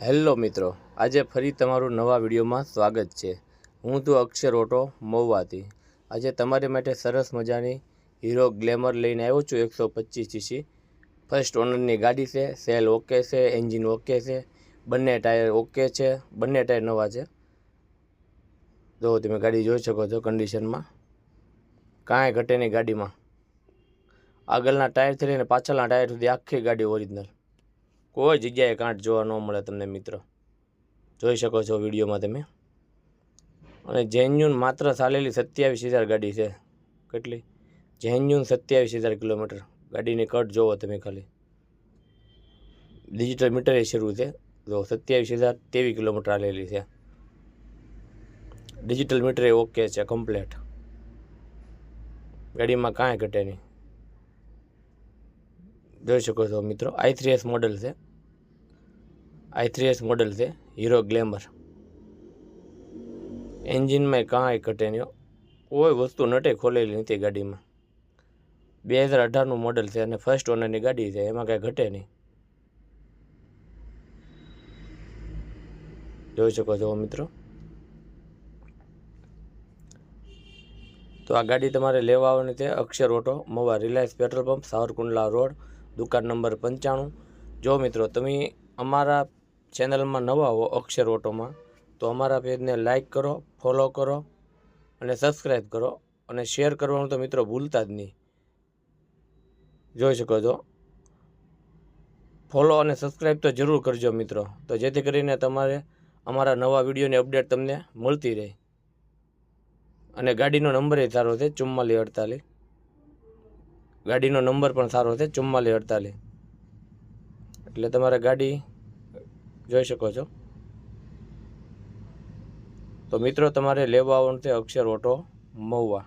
Hello મિત્રો, આજે ફરી તમારું નવા વિડીયોમાં સ્વાગત છે. હું તો અક્ષર ઓટો, મહુવાથી. આજે તમારી માટે સરસ મજાની હીરો ગ્લેમર લઈને આવ્યો છું, એકસો પચીસ સીસી ફર્સ્ટ ઓનરની ગાડી છે, સેલ ઓકે છે, એન્જિન ઓકે છે, બંને ટાયર ઓકે છે, બંને ટાયર નવા છે. જો તમે ગાડી જોઈ શકો છો કન્ડિશનમાં કાંઈ ઘટે નહીં ગાડીમાં. આગળના ટાયરથી લઈને પાછળના ટાયર સુધી આખી ગાડી ઓરિજિનલ કોઈ જગ્યાએ કાંટ જોવા ન મળે તમને, મિત્રો. જોઈ શકો છો વિડીયોમાં તમે. અને જેન્યુન માત્ર ચાલેલી સત્યાવીસ હજાર ગાડી છે. કેટલી? જેન્યુન સત્યાવીસ હજાર કિલોમીટર. ગાડીની કટ જોવો તમે ખાલી. ડિજિટલ મીટર એ શરૂ છે. જો સત્યાવીસ હજાર તેવી કિલોમીટર આલેલી છે. ડિજિટલ મીટર એ ઓકે છે કમ્પ્લેટ ગાડીમાં કાંઈ ઘટે નહીં. જોઈ શકો છો મિત્રો. આઈ થ્રી એસ મોડલ છે. આઈ થ્રી એસ મોડલ છે. હીરો ગ્લેમર એન્જિનમાં કાંઈ ઘટે નહીં કોઈ વસ્તુ નટે ખોલેલી નથી ગાડીમાં. બે હજાર અઢારનું મોડલ છે અને ફર્સ્ટ ઓનરની ગાડી છે. એમાં કાંઈ ઘટે નહીં. જોઈ શકો છો મિત્રો. તો આ ગાડી તમારે લેવા આવવાની છે Akshar auto, Mava Reliance petrol pump, Savarkundla road દુકાન નંબર પંચાણું. જો મિત્રો તમે અમારા ચેનલમાં નવા હો અક્ષર ઓટોમાં, તો અમારા પેજને લાઈક કરો, ફોલો કરો અને સબસ્ક્રાઈબ કરો અને શેર કરવાનું તો મિત્રો ભૂલતા જ નહીં. જોઈ શકો છો? ફોલો અને સબસ્ક્રાઈબ તો જરૂર કરજો મિત્રો. તો જેથી કરીને તમારે અમારા નવા વિડીયોની અપડેટ તમને મળતી રહે. અને ગાડીનો નંબર એ સારો છે, ચુમ્માલીસ અડતાલીસ. ગાડીનો નંબર પણ સારો છે, ચુમ્માલીસ અડતાલીસ. એટલે તમારે ગાડી જોઈ શકો છો. તો મિત્રો, તમારે લેવા આવવાનું છે અક્ષર ઓટો મહુવા.